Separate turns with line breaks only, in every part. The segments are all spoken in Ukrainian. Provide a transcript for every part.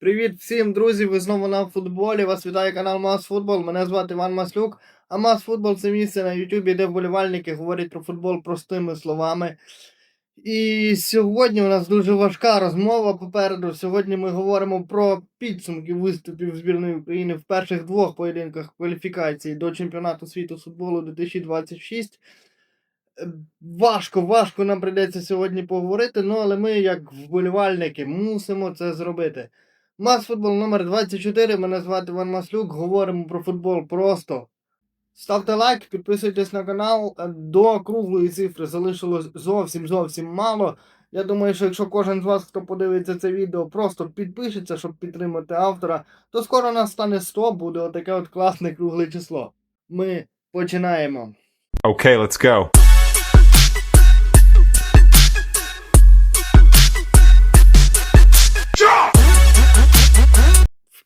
Привіт всім, друзі! Ви знову на футболі. Вас вітає канал Мас Футбол. Мене звати Іван Маслюк. А Мас Футбол це місце на Ютубі, де вболівальники говорять про футбол простими словами. І сьогодні у нас дуже важка розмова попереду. Сьогодні ми говоримо про підсумки виступів збірної України в перших двох поєдинках кваліфікації до чемпіонату світу футболу 2026. Е, Важко, важко нам прийдеться сьогодні поговорити, ну але ми, як вболівальники, мусимо це зробити. Мас футбол номер 24. Мене звати Іван Маслюк. Говоримо про футбол просто. Ставте лайк, підписуйтесь на канал. До круглої цифри залишилось зовсім зовсім мало. Я думаю, що якщо кожен з вас, хто подивиться це відео, просто підпишеться, щоб підтримати автора, то скоро нас стане 100, буде отаке от класне кругле число. Ми починаємо.
Okay, let's go.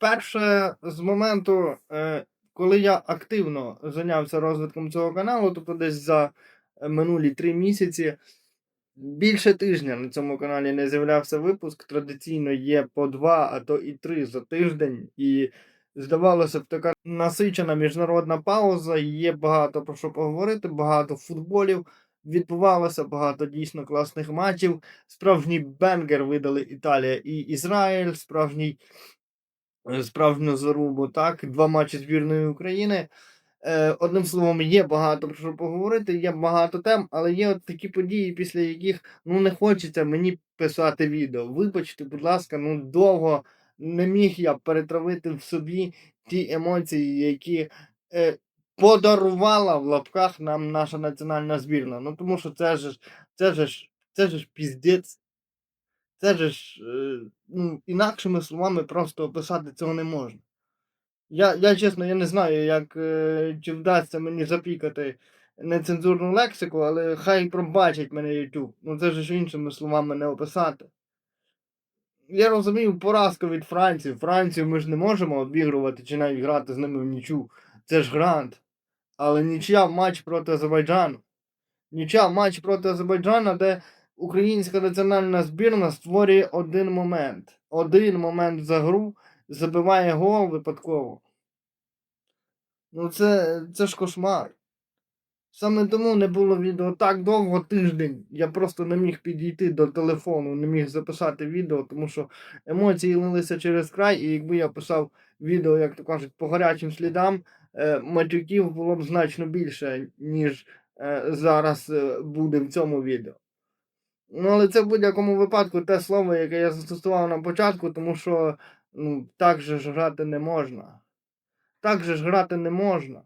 Вперше з моменту, е, коли я активно зайнявся розвитком цього каналу, тобто десь за е, минулі три місяці, більше тижня на цьому каналі не з'являвся випуск. Традиційно є по два, а то і три за тиждень. І здавалося б, така насичена міжнародна пауза. Є багато про що поговорити, багато футболів. Відбувалося багато дійсно класних матчів. Справжній бенгер видали Італія і Ізраїль, справжній справжню зарубу, так, два матчі збірної України. Е, одним словом, є багато про що поговорити, є багато тем, але є от такі події, після яких ну не хочеться мені писати відео. Вибачте, будь ласка, ну довго не міг я перетравити в собі ті емоції, які е, подарувала в лапках нам наша національна збірна. Ну тому що це ж це ж це ж піздець. Це же ж, е, ну, інакшими словами просто описати цього не можна. Я, я чесно, я не знаю, як, е, чи вдасться мені запікати нецензурну лексику, але хай пробачить мене YouTube. Ну це ж іншими словами не описати. Я розумію поразку від Франції. Францію ми ж не можемо обігрувати чи навіть грати з ними в нічу. Це ж грант. Але нічия матч проти Азербайджану. Нічия матч проти Азербайджану, де українська національна збірна створює один момент. Один момент за гру забиває гол випадково. Ну це, це ж кошмар. Саме тому не було відео так довго тиждень. Я просто не міг підійти до телефону, не міг записати відео, тому що емоції лилися через край, і якби я писав відео, як то кажуть, по гарячим слідам, е, матюків було б значно більше, ніж е, зараз е, буде в цьому відео. Ну, але це в будь-якому випадку те слово, яке я застосував на початку, тому що ну, так же ж грати не можна. Так же ж грати не можна.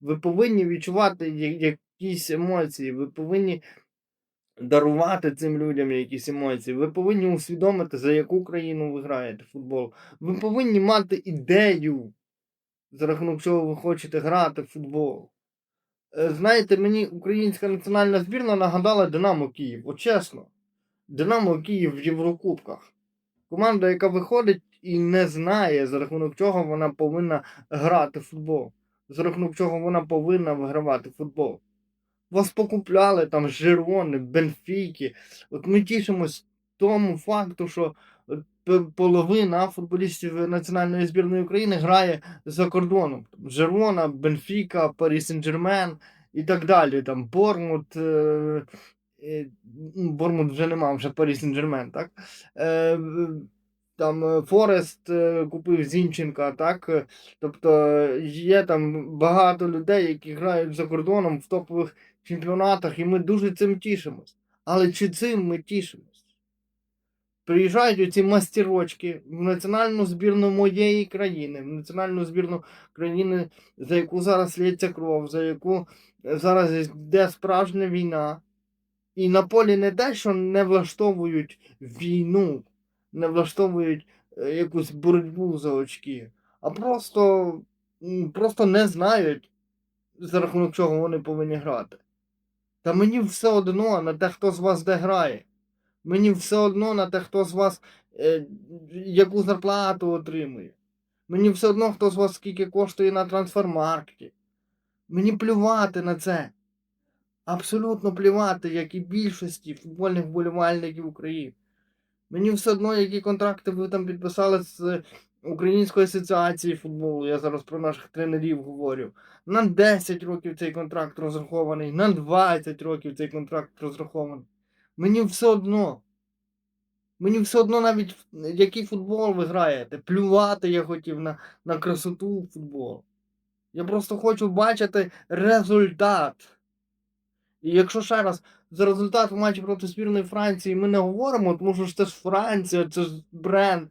Ви повинні відчувати якісь емоції, ви повинні дарувати цим людям якісь емоції. Ви повинні усвідомити, за яку країну ви граєте в футбол. Ви повинні мати ідею, за рахунок чого ви хочете грати в футбол. Е, Знаєте, мені українська національна збірна нагадала Динамо Київ. От чесно. Динамо Київ в Єврокубках. Команда, яка виходить і не знає, за рахунок чого вона повинна грати в футбол. За рахунок чого вона повинна вигравати футбол. Вас покупляли там Жирони, Бенфіки. От ми тішимось тому факту, що половина футболістів національної збірної України грає за кордоном. Там Жирона, Бенфіка, Парі Сен-Жермен і так далі. Там Бормут. Е- е, Бормут вже нема, вже Парі Сен-Жермен, так? Е, там Форест купив Зінченка, так? Тобто є там багато людей, які грають за кордоном в топових чемпіонатах, і ми дуже цим тішимось. Але чи цим ми тішимось? Приїжджають оці мастерочки в національну збірну моєї країни, в національну збірну країни, за яку зараз лється кров, за яку зараз йде справжня війна. І на полі не те, що не влаштовують війну, не влаштовують е, якусь боротьбу за очки, а просто, просто не знають, за рахунок чого вони повинні грати. Та мені все одно на те, хто з вас де грає. Мені все одно на те, хто з вас е, яку зарплату отримує. Мені все одно, хто з вас скільки коштує на трансфермаркеті. Мені плювати на це. Абсолютно плювати, як і більшості футбольних вболівальників України. Мені все одно, які контракти ви там підписали з Української асоціації футболу. Я зараз про наших тренерів говорю. На 10 років цей контракт розрахований, на 20 років цей контракт розрахований. Мені все одно. Мені все одно навіть який футбол ви граєте. Плювати я хотів на, на красоту футболу. Я просто хочу бачити результат. І якщо ще раз за результат в матчі проти збірної Франції ми не говоримо, тому що ж це ж Франція, це ж бренд.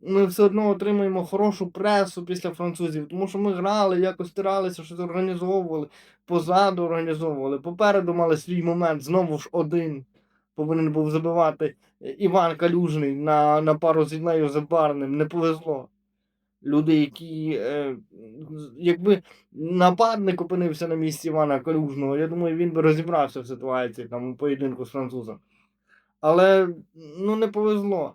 Ми все одно отримаємо хорошу пресу після французів, тому що ми грали, якось старалися, щось організовували, позаду організовували, попереду мали свій момент, знову ж один. Повинен був забивати Іван Калюжний на, на пару з Ілею Забарним. Не повезло. Люди, які, е, якби нападник опинився на місці Івана Калюжного, я думаю, він би розібрався в ситуації там у поєдинку з французом. Але ну не повезло.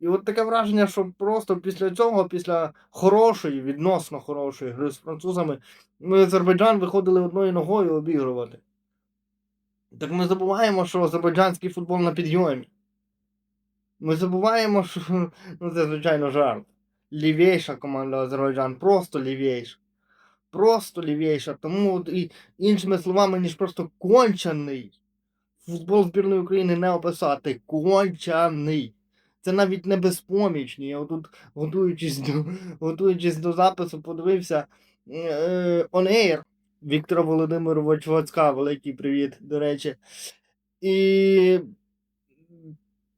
І от таке враження, що просто після цього, після хорошої, відносно хорошої гри з французами, ми Азербайджан виходили одною ногою обігрувати. Так ми забуваємо, що азербайджанський футбол на підйомі. Ми забуваємо, що ну, це, звичайно, жарт. Лівейша команда Азербайджан, просто лівейша. Просто лівейша. Тому і іншими словами, ніж просто кончаний. Футбол збірної України не описати. Кончаний. Це навіть не безпомічні. Я отут, готуючись до, готуючись до запису, подивився е, On Air Віктора Володимировича Вацька. Великий привіт, до речі. І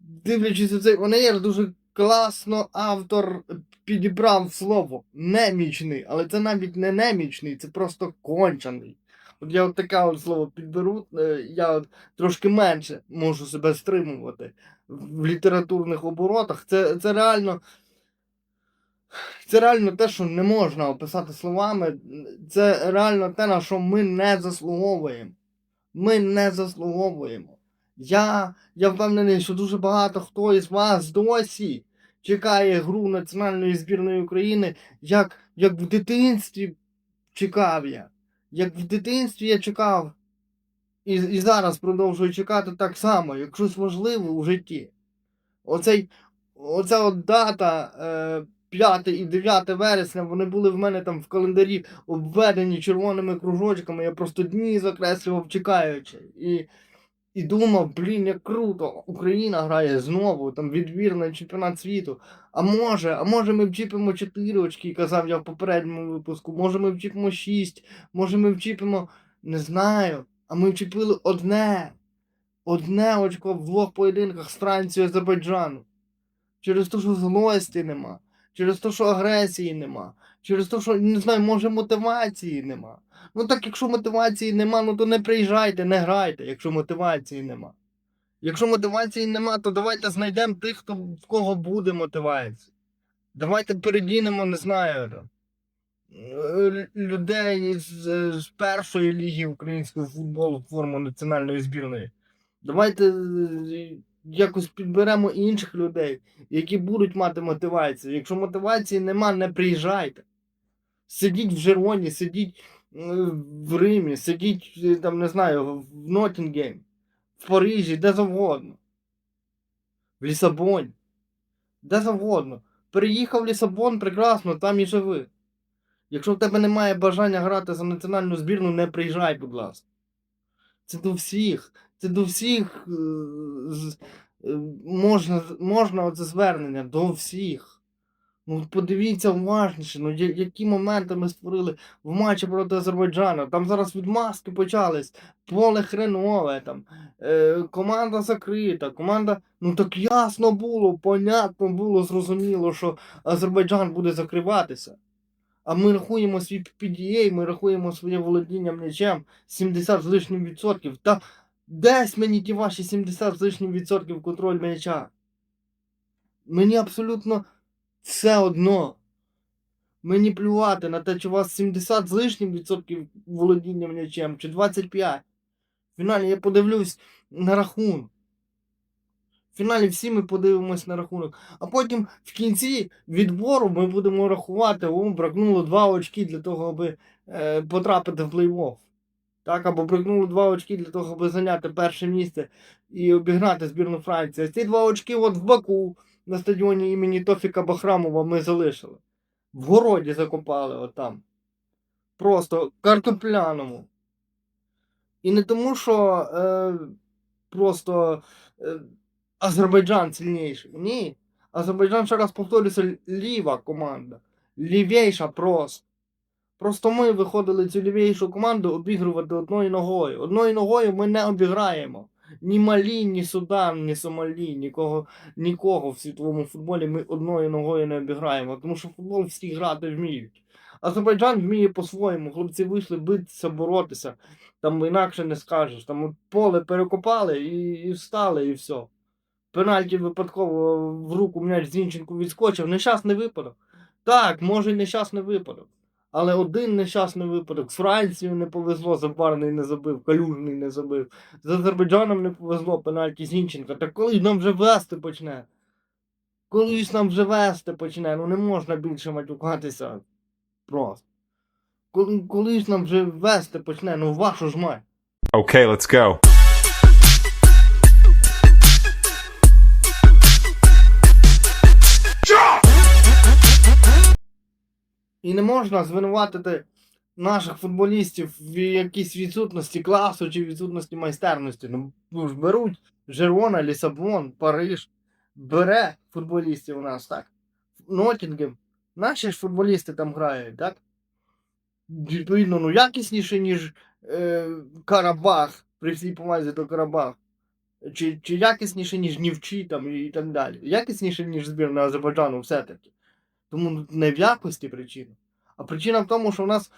дивлячись у цей Air, дуже класно автор підібрав слово немічний, але це навіть не немічний, це просто кончаний. От я от таке от слово підберу, е, я от трошки менше можу себе стримувати в літературних оборотах. Це, це реально. Це реально те, що не можна описати словами. Це реально те, на що ми не заслуговуємо. Ми не заслуговуємо. Я, я впевнений, що дуже багато хто із вас досі чекає гру національної збірної України, як, як в дитинстві чекав я. Як в дитинстві я чекав. І, і зараз продовжую чекати так само, як щось важливе у житті. Оцей, оця от дата е, 5 і 9 вересня, вони були в мене там в календарі обведені червоними кружочками. Я просто дні закреслював, чекаючи. І, і думав, блін, як круто, Україна грає знову, там відбір на чемпіонат світу. А може, а може ми вчіпимо 4 очки, казав я в попередньому випуску. Може ми вчіпимо 6, може ми вчіпимо, не знаю. А ми вчепили одне. Одне очко в двох поєдинках з Францією Азербайджану. Через те, що злості нема, через те, що агресії нема, через те, що не знаю, може мотивації нема. Ну так якщо мотивації нема, ну то не приїжджайте, не грайте, якщо мотивації нема. Якщо мотивації нема, то давайте знайдемо тих, хто в кого буде мотивація. Давайте передінемо, не знаю. е, Людей з, з першої ліги українського футболу в форму національної збірної. Давайте е, якось підберемо інших людей, які будуть мати мотивацію. Якщо мотивації нема, не приїжджайте. Сидіть в Жероні, сидіть е, в Римі, сидіть е, там, не знаю, в Ноттінгемі, в Парижі, де завгодно. В Лісабоні. Де завгодно. Переїхав в Лісабон, прекрасно, там і живи. Якщо в тебе немає бажання грати за національну збірну, не приїжджай, будь ласка. Це до всіх. Це до всіх е, е, можна, можна оце звернення до всіх. Ну подивіться уважніше, ну які моменти ми створили в матчі проти Азербайджану. Там зараз відмазки почались, поле хренове, там, е, команда закрита, команда. Ну так ясно було, понятно було, зрозуміло, що Азербайджан буде закриватися. А ми рахуємо свій PDA, ми рахуємо своє володіння м'ячем 70 з лишнім відсотків. Та десь мені ті ваші 70 з лишнім відсотків контроль м'яча. Мені абсолютно все одно. Мені плювати на те, чи у вас 70 з лишнім відсотків володіння м'ячем, чи 25. В фіналі я подивлюсь на рахунок. В фіналі всі ми подивимось на рахунок. А потім в кінці відбору ми будемо рахувати, о, бракнуло два очки для того, аби е, потрапити в плей-офф. Так, або брикнули два очки для того, аби зайняти перше місце і обігнати збірну Франції. Ці два очки от в Баку на стадіоні імені Тофіка Бахрамова ми залишили. В городі закопали отам. Просто картопляному. І не тому, що е, просто е, Азербайджан сильніший. Ні. Азербайджан, ще раз повторюся, ліва команда. Лівейша просто. Просто ми виходили цю лівейшу команду обігрувати одною ногою. Одною ногою ми не обіграємо. Ні Малі, ні Судан, ні Сомалі, нікого, нікого в світовому футболі ми одною ногою не обіграємо. Тому що футбол всі грати вміють. Азербайджан вміє по-своєму. Хлопці вийшли битися, боротися. Там інакше не скажеш. Там поле перекопали і, і встали, і все. Пенальті випадково в руку м'яч Зінченку відскочив. Нещасний випадок. Так, може нещасний випадок. Але один нещасний випадок. З Францією не повезло, Забарний не забив, Калюжний не забив. З Азербайджаном не повезло пенальті Зінченка. Та коли нам вже вести почне? Колись нам вже вести почне, ну не можна більше матюкатися. Просто. Коли, коли нам вже вести почне, ну вашу ж мать.
Okay, let's go.
І не можна звинуватити наших футболістів в якійсь відсутності класу чи відсутності майстерності. Ну, ну ж беруть Жерона, Лісабон, Париж. Бере футболістів у нас, так? Нотінгем. Наші ж футболісти там грають, так? Відповідно, ну якісніше, ніж е, Карабах, при всій повазі до Карабах. Чи, чи якісніше, ніж Нівчі там і, і так далі. Якісніше, ніж збірна Азербайджану все-таки. Тому не в якості причина. А причина в тому, що у нас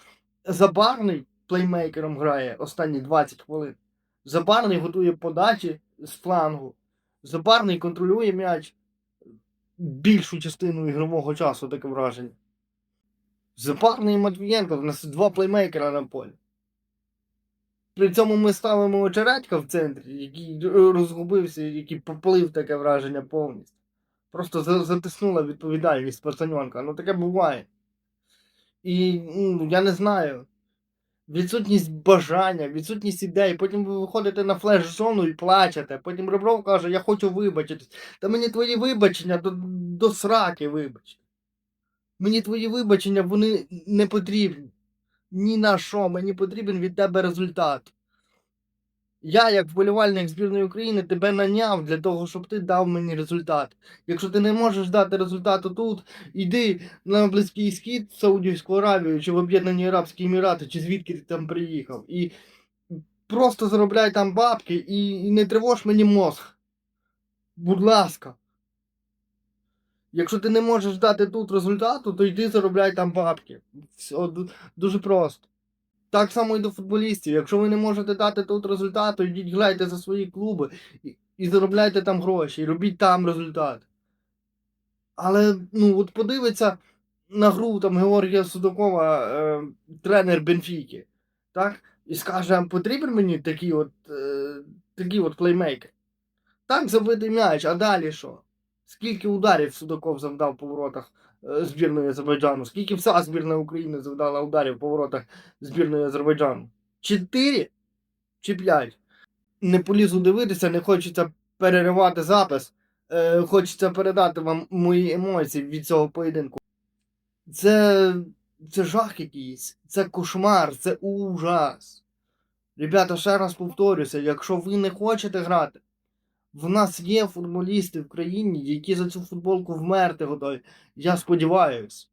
Забарний плеймейкером грає останні 20 хвилин. Забарний готує подачі з флангу. Забарний контролює м'яч більшу частину ігрового часу, таке враження. Забарний і Матвієнко, у нас два плеймейкера на полі. При цьому ми ставимо очередька в центрі, який розгубився, який поплив таке враження повністю. Просто затиснула відповідальність пацаньонка. Ну таке буває. І ну, я не знаю. Відсутність бажання, відсутність ідей. Потім ви виходите на флеш-зону і плачете. Потім Ребров каже, я хочу вибачитись. Та мені твої вибачення до, до сраки вибачте. Мені твої вибачення, вони не потрібні. Ні на що, мені потрібен від тебе результат. Я, як вболівальник збірної України, тебе наняв для того, щоб ти дав мені результат. Якщо ти не можеш дати результату тут, йди на Близький Схід, Саудівську Аравію, чи в Об'єднані Арабські Емірати, чи звідки ти там приїхав. І просто заробляй там бабки і не тривож мені мозг. Будь ласка. Якщо ти не можеш дати тут результату, то йди заробляй там бабки. Все дуже просто. Так само і до футболістів. Якщо ви не можете дати тут результату, йдіть грайте за свої клуби і, і заробляйте там гроші, і робіть там результат. Але ну, от подивиться на гру там Георгія Судакова, е, тренер Бенфіки, так? І скаже, «А потрібен мені такий от, е, такий от плеймейкер. Так, забитий м'яч, а далі що? Скільки ударів Судаков завдав по воротах збірної Азербайджану? Скільки вся збірна України завдала ударів по воротах збірної Азербайджану? Чотири чи п'ять? Не полізу дивитися, не хочеться переривати запис. Е, хочеться передати вам мої емоції від цього поєдинку. Це, це жах якийсь, це кошмар, це ужас. Ребята, ще раз повторюся, якщо ви не хочете грати, в нас є футболісти в країні, які за цю футболку вмерти готові. Я сподіваюся.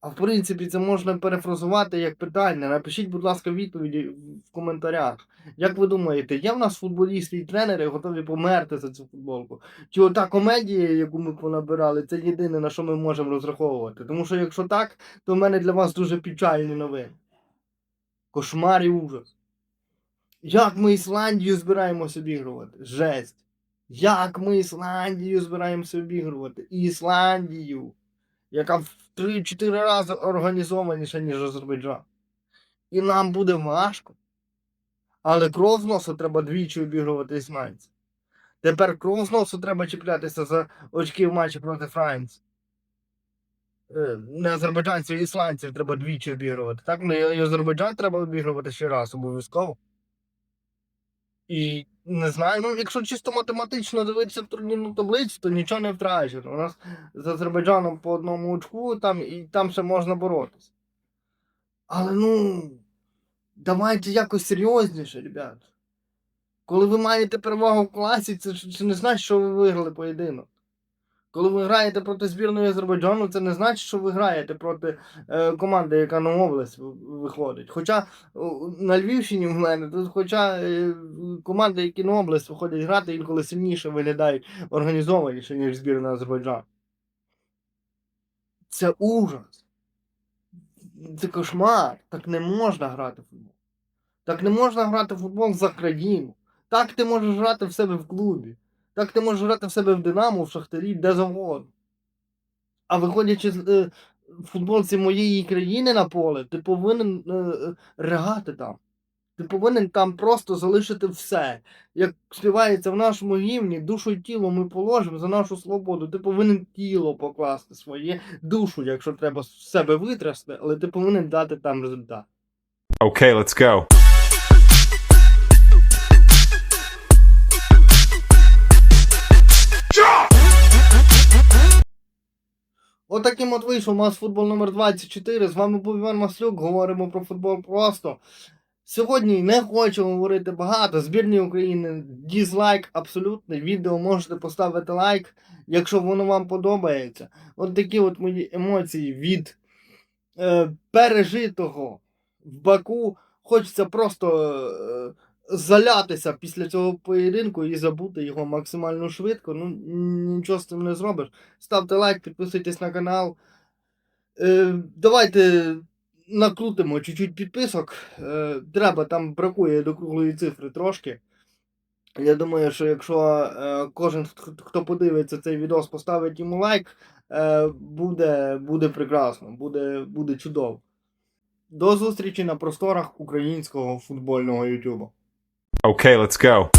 А в принципі, це можна перефразувати як питання. Напишіть, будь ласка, відповіді в коментарях. Як ви думаєте, є в нас футболісти і тренери готові померти за цю футболку? Чи ота комедія, яку ми понабирали, це єдине, на що ми можемо розраховувати? Тому що якщо так, то в мене для вас дуже печальні новини. Кошмар і ужас. Як ми Ісландію збираємося обігрувати? Жесть. Як ми Ісландію збираємося обігрувати? Ісландію, яка в 3-4 рази організованіша, ніж Азербайджан. І нам буде важко. Але кров з носу треба двічі обігрувати ісландців. Тепер кров з носу треба чіплятися за очки в матчі проти Франції. Е, Не азербайджанців, а ісландців треба двічі обігрувати. Так, ну і Азербайджан треба обігрувати ще раз обов'язково. І не знаю, ну якщо чисто математично дивитися турнірну таблицю, то нічого не втрачено. У нас з Азербайджаном по одному очку там, і там ще можна боротися. Але ну, давайте якось серйозніше, ребят. Коли ви маєте перевагу в класі, це ж не значить, що ви виграли поєдинок. Коли ви граєте проти збірної Азербайджану, це не значить, що ви граєте проти е, команди, яка на область виходить. Хоча на Львівщині в мене, тут хоча е, команди, які на область виходять грати, інколи сильніше виглядають організованіше, ніж збірна Азербайджану. Це ужас. Це кошмар. Так не можна грати в футбол. Так не можна грати в футбол за країну. Так ти можеш грати в себе в клубі. Так ти можеш грати в себе в Динамо, в Шахтарі, де завгодно. А виходячи з е, футболці моєї країни на поле, ти повинен е, е, ригати там. Ти повинен там просто залишити все. Як співається в нашому гімні, душу й тіло ми положимо за нашу свободу. Ти повинен тіло покласти своє, душу, якщо треба з себе витрясти, але ти повинен дати там результат.
Okay, let's go.
Отаким от вийшов у нас футбол номер 24. З вами був Іван Маслюк. Говоримо про футбол просто. Сьогодні не хочу говорити багато. Збірні України дізлайк абсолютний. Відео можете поставити лайк, якщо воно вам подобається. От такі от мої емоції від е, пережитого в Баку. Хочеться просто е, залятися після цього поєдинку і забути його максимально швидко. Ну, нічого з цим не зробиш. Ставте лайк, підписуйтесь на канал. Е, давайте накрутимо чуть-чуть підписок. Е, треба, там бракує до круглої цифри трошки. Я думаю, що якщо е, кожен, хто подивиться цей відос, поставить йому лайк, е, буде, буде прекрасно, буде, буде чудово. До зустрічі на просторах українського футбольного Ютубу.
Okay, let's go.